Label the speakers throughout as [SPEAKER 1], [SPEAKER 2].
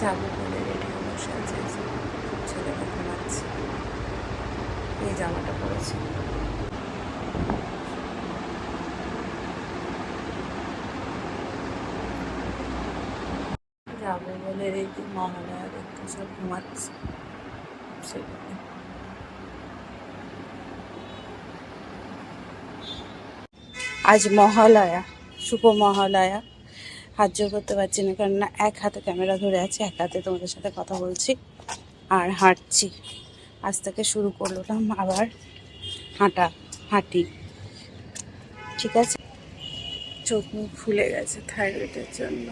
[SPEAKER 1] যাব বলে রেডি বসে আছে ছেলেটা ঘুমাচ্ছে। এই জামাটা পরেছে। যাব বলে রেডি মহালয়া দেখতে সব ঘুমাচ্ছে। আজ মহালয়া, শুভ মহালয়া। হাত জোর করতে পারছি না কারণ না এক হাতে ক্যামেরা ধরে আছে, এক হাতে তোমাদের সাথে কথা বলছি আর হাঁটছি। আজ থেকে শুরু করলাম আবার হাঁটা, হাঁটি। ঠিক আছে? চোখ মুখ ফুলে গেছে থাইরয়েডের জন্য।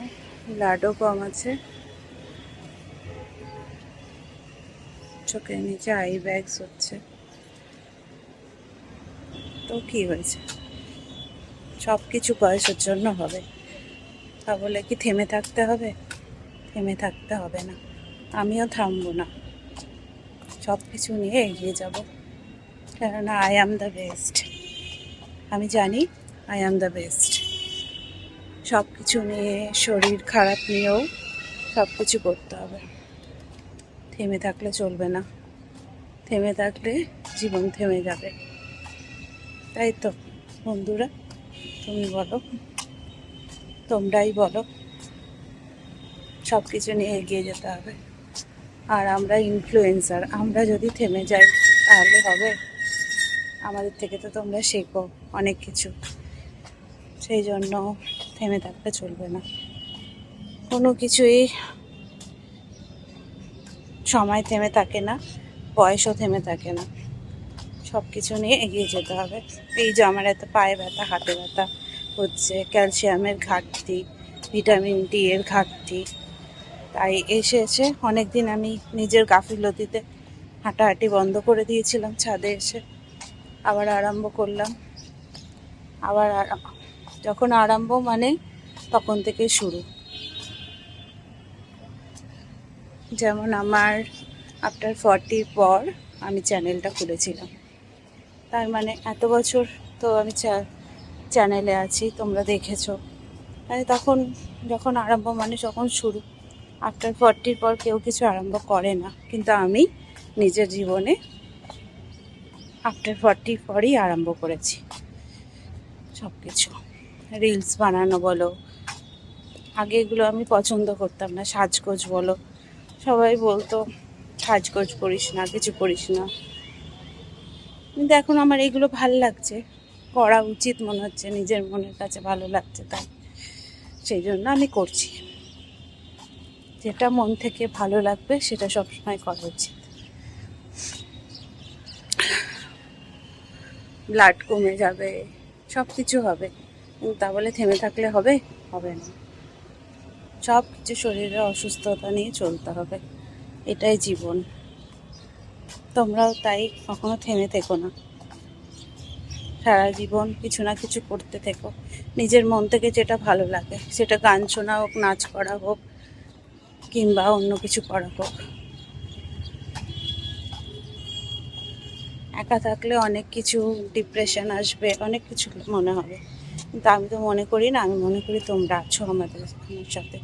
[SPEAKER 1] ব্লাডও কম আছে। চোখের নিচে আই ব্যাগস হচ্ছে। তো কি হয়েছে? সব কিছু বয়সের জন্য হবে। তা বলে কি থেমে থাকতে হবে? থেমে থাকতে হবে না। আমিও থামবো না। সব কিছু নিয়ে এগিয়ে যাব। কেননা আই অ্যাম দ্য বেস্ট আমি জানি আই অ্যাম দ্য বেস্ট সব কিছু নিয়ে, শরীর খারাপ নিয়েও সব কিছু করতে হবে। থেমে থাকলে চলবে না। থেমে থাকলে জীবন থেমে যাবে। তাই তো বন্ধুরা, তুমি বলো। তোমরাই বলো। সব কিছু নিয়ে এগিয়ে যেতে হবে। আর আমরা ইনফ্লুয়েন্সার আমরা যদি থেমে যাই, তাহলে হবে। আমাদের থেকে তো তোমরা শেখো অনেক কিছু। সেই জন্য থেমে থাকতে চলবে না। কোনো কিছুই সময় থেমে থাকে না, বয়সও থেমে থাকে না। সব কিছু নিয়ে এগিয়ে যেতে হবে। এই যে আমার এত পায়ে ব্যথা, হাতে ব্যথা। হচ্ছে ক্যালসিয়ামের ঘাটতি, ভিটামিন ডি এর ঘাটতি। তাই এসে এসে অনেক দিন আমি নিজের গাফিলতিতে হাঁটাহাঁটি বন্ধ করে দিয়েছিলাম ছাদে এসে। আবার আরম্ভ করলাম। আবার যখন আরম্ভ মানে তখন থেকে শুরু। যেমন আমার আফটার ফর্টির পর আমি চ্যানেলটা খুলেছিলাম। তার মানে এত বছর তো আমি চ্যানেলে আছি, তোমরা দেখেছ। মানে তখন যখন আরম্ভ মানে যখন শুরু আফটার ফর্টির পর কেউ কিছু আরম্ভ করে না। কিন্তু আমি নিজের জীবনে আফটার ফর্টির পরই আরম্ভ করেছি। সব কিছু রিলস বানানো বলো, আগে এগুলো আমি পছন্দ করতাম না, সাজগোজ বলো। সবাই বলতো, সাজগোজ করিস না, কিছু করিস না। কিন্তু এখন আমার এগুলো ভালো লাগছে। করা উচিত মনে হচ্ছে, নিজের মনের কাছে ভালো লাগছে তাই। সেই জন্য আমি করছি। যেটা মন থেকে ভালো লাগবে সেটা সবসময় করা উচিত। ব্লাড কমে যাবে সব কিছু হবে তা বলে থেমে থাকলে হবে? হবে না। সব কিছু শরীরে অসুস্থতা নিয়ে চলতে হবে। এটাই জীবন। তোমরাও তাই কখনো থেমে থেকো না। সারা জীবন কিছু না কিছু করতে থেকো। নিজের মন থেকে যেটা ভালো লাগে, সেটা গান শোনা হোক, নাচ করা হোক, কিংবা অন্য কিছু করা হোক। একা থাকলে অনেক কিছু ডিপ্রেশন আসবে, অনেক কিছু মনে হবে। কিন্তু আমি তো মনে করি না, আমি মনে করি তোমরা আছো আমাদের সাথে।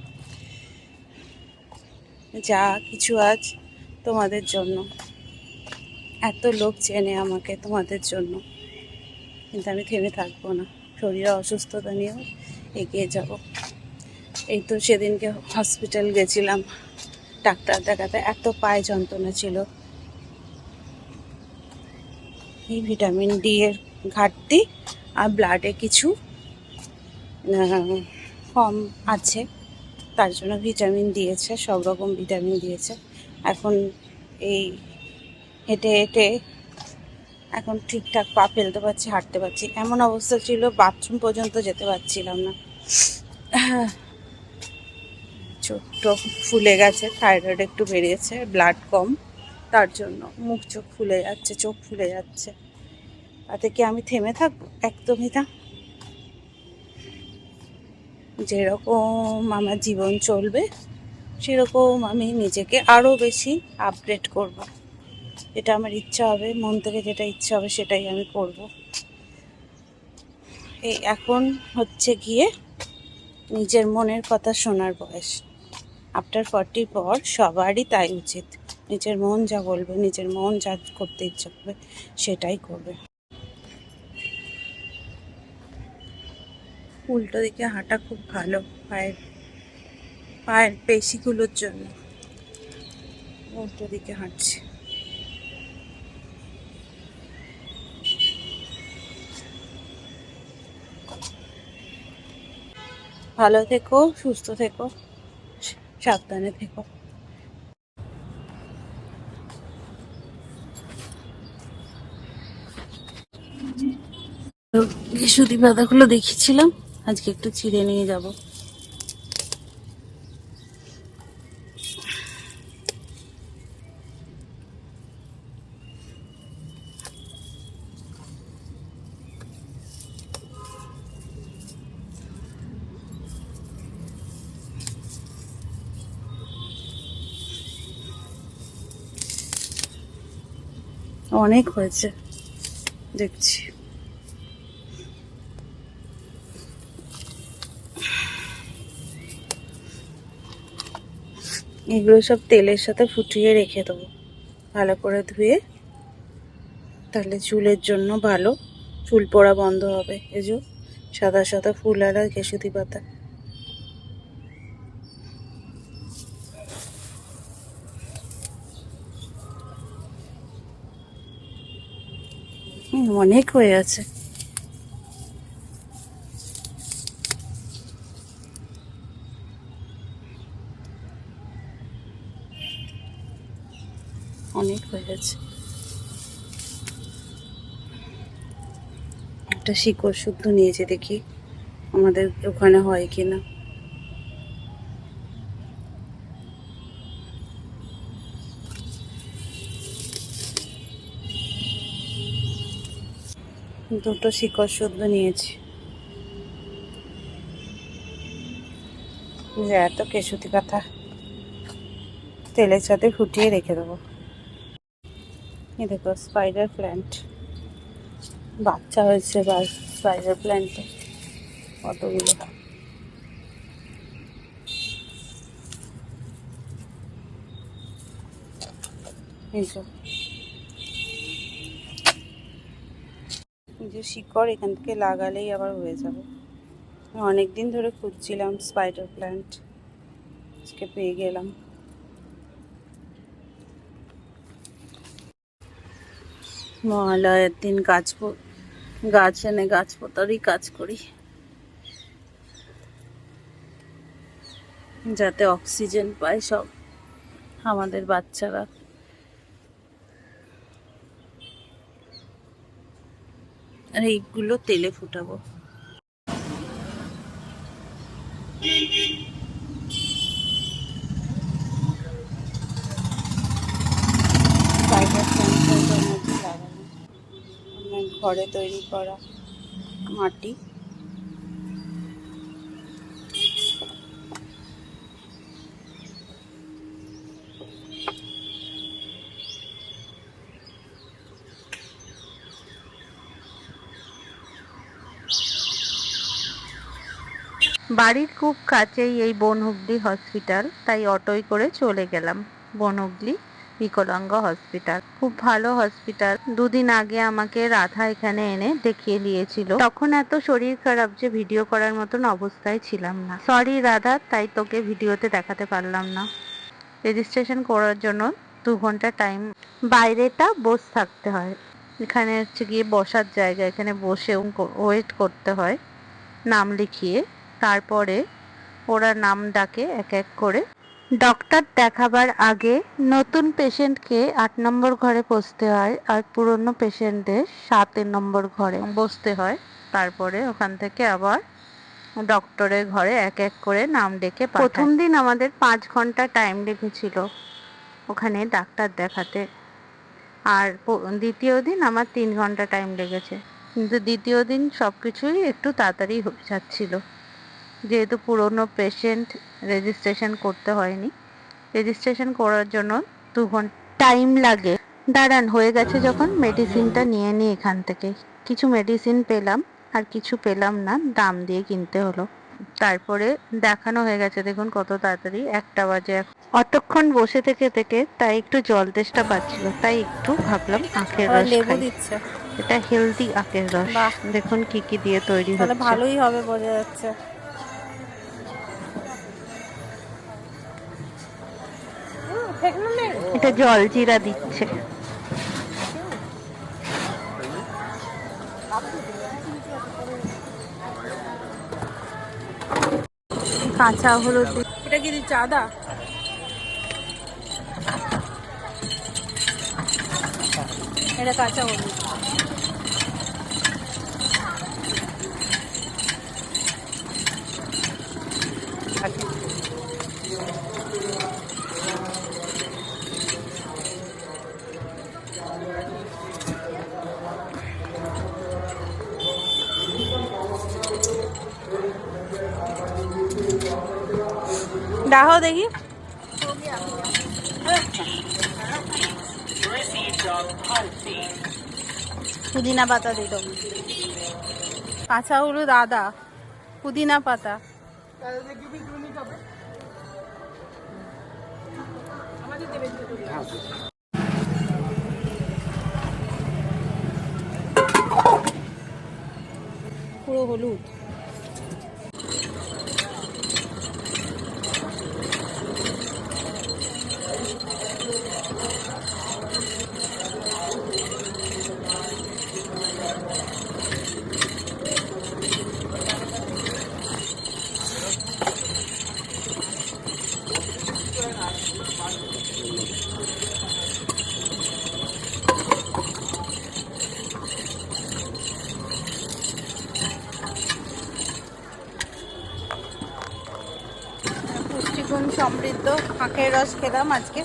[SPEAKER 1] যা কিছু আজ তোমাদের জন্য। এত লোক চেনে আমাকে তোমাদের জন্য। কিন্তু আমি থেমে থাকব না। শরীরে অসুস্থতা নিয়েও এগিয়ে যাব। এই তো সেদিনকে হসপিটাল গেছিলাম। ডাক্তার দেখাতে এত পায়ে যন্ত্রণা ছিল। এই ভিটামিন ডি এর ঘাটতি আর ব্লাডে কিছু কম আছে। তার জন্য ভিটামিন দিয়েছে, সব রকম ভিটামিন দিয়েছে। এখন এই হেঁটে হেঁটে এখন ঠিকঠাক পা ফেলতে পারছি, হাঁটতে পারছি। এমন অবস্থা ছিল বাথরুম পর্যন্ত যেতে পারছিলাম না। ছোট্ট ফুলে গেছে থাইরয়েড একটু বেরিয়েছে ব্লাড কম। তার জন্য মুখ চোখ ফুলে যাচ্ছে, চোখ ফুলে যাচ্ছে। তাতে কি আমি থেমে থাকব? একদমই না। যেরকম আমার জীবন চলবে, সেরকম আমি নিজেকে আরও বেশি আপডেট করব। যেটা আমার ইচ্ছা হবে, মন থেকে যেটা ইচ্ছা হবে সেটাই আমি করব। এই এখন হচ্ছে গিয়ে নিজের মনের কথা শোনার বয়স। আফটার ফর্টির পর সবারই তাই উচিত। নিজের মন যা বলবে, নিজের মন যা করতে ইচ্ছা করবে, সেটাই করবে। উল্টো দিকে হাঁটা খুব ভালো পায়ের পায়ের পেশিগুলোর জন্য। উল্টো দিকে হাঁটছি। ভালো থেকো সুস্থ থেকো সাবধানে থেকো। সুদী পাতাগুলো দেখেছিলাম আজকে একটু চিড়ে নিয়ে যাব। অনেক হয়েছে। দেখছি। এগুলো সব তেলের সাথে ফুটিয়ে রেখে দেবো। ভালো করে ধুয়ে। তাহলে চুলের জন্য ভালো। চুল পড়া বন্ধ হবে। যে সাদা সাদা ফুল আর কেশুতি পাতা। অনেক হয়ে আছে। অনেক হয়ে গেছে একটা শিকড় শুদ্ধ নিয়েছে দেখি আমাদের ওখানে হয় কিনা। দুটো শিকড় শুদ্ধ নিয়েছি। এত কেশুতি পাতা। তেলের সাথে ফুটিয়ে রেখে দেবো। এ দেখো স্পাইডার প্ল্যান্ট বাচ্চা হয়েছে বা স্পাইডার প্ল্যান্টে কতগুলো? এই যে শিকড় এখান থেকে লাগালেই আবার হয়ে যাবে। অনেক দিন ধরে খুঁজছিলাম স্পাইডার প্ল্যান্ট আজকে পেয়ে গেলাম। মহালয়ের দিন গাছ গাছ এনে গাছ পোতারই কাজ করি। যাতে অক্সিজেন পায় সব আমাদের বাচ্চারা। আর এইগুলো তেলে ফুটাবো। ঘরে তৈরি করা মাটি।
[SPEAKER 2] বাড়ির খুব কাছেই এই বনহুগলি হসপিটাল, তাই অটোয় করে চলে গেলাম। বনহুগলি বিকলাঙ্গ হসপিটাল। খুব ভালো হসপিটাল। দুদিন আগে আমাকে রাধা এখানে এনে দেখিয়ে দিয়েছিল। তখন এত শরীর খারাপ যে ভিডিও করার মতন অবস্থায় ছিলাম না। সরি রাধা, তাই তোকে ভিডিওতে দেখাতে পারলাম না। রেজিস্ট্রেশন করার জন্য দু ঘণ্টা টাইম বাইরেটা বস থাকতে হয়। এখানে হচ্ছে গিয়ে বসার জায়গা, এখানে বসে ওয়েট করতে হয়। নাম লিখিয়ে তারপরে ওরা নাম ডাকে এক এক করে। ডক্টর দেখাবার আগে নতুন পেশেন্টকে আট নম্বর ঘরে বসতে হয় আর পুরনো পেশেন্টদের সাত নম্বর ঘরে বসতে হয়। তারপরে ওখান থেকে আবার ডক্টরের ঘরে এক এক করে নাম ডেকে প্রথম দিন আমাদের পাঁচ ঘণ্টা টাইম লেগেছিল ওখানে ডাক্তার দেখাতে। আর দ্বিতীয় দিন আমার তিন ঘণ্টা টাইম লেগেছে। কিন্তু দ্বিতীয় দিন সব কিছুই একটু তাড়াতাড়ি হয়ে যাচ্ছিল। যেহেতু পুরনো পেশেন্ট রেজিস্ট্রেশন করতে হয়নি। রেজিস্ট্রেশন করার জন্য দু ঘণ্টা টাইম লাগে। দাঁড়ান হয়ে গেছে যখন মেডিসিনটা নিয়ে নিই এখান থেকে। কিছু মেডিসিন পেলাম আর কিছু পেলাম না দাম দিয়ে কিনতে হলো। তারপরে দেখানো হয়ে গেছে দেখুন কত তাড়াতাড়ি একটা বাজে এখন। অতক্ষণ বসে থেকে থেকে তাই একটু জল তেষ্টা পাচ্ছিল তাই একটু ভাবলাম আখের রস খাই। এটা হেলদি আখের রস। দেখুন কি কি দিয়ে তৈরি হচ্ছে।
[SPEAKER 3] ভালোই হবে বোঝা যাচ্ছে।
[SPEAKER 2] এটা জল জিরা দিচ্ছে। কাঁচা হলুদ
[SPEAKER 3] এটা কি দিচ্ছে আদা এটা কাঁচা হলুদ। ডাহো দেখি। পুদিনা পাতা দিল কাঁচা হলুদ আদা পুদিনা পাতা। পুরো হলুদ। রস খেলাম আজকে।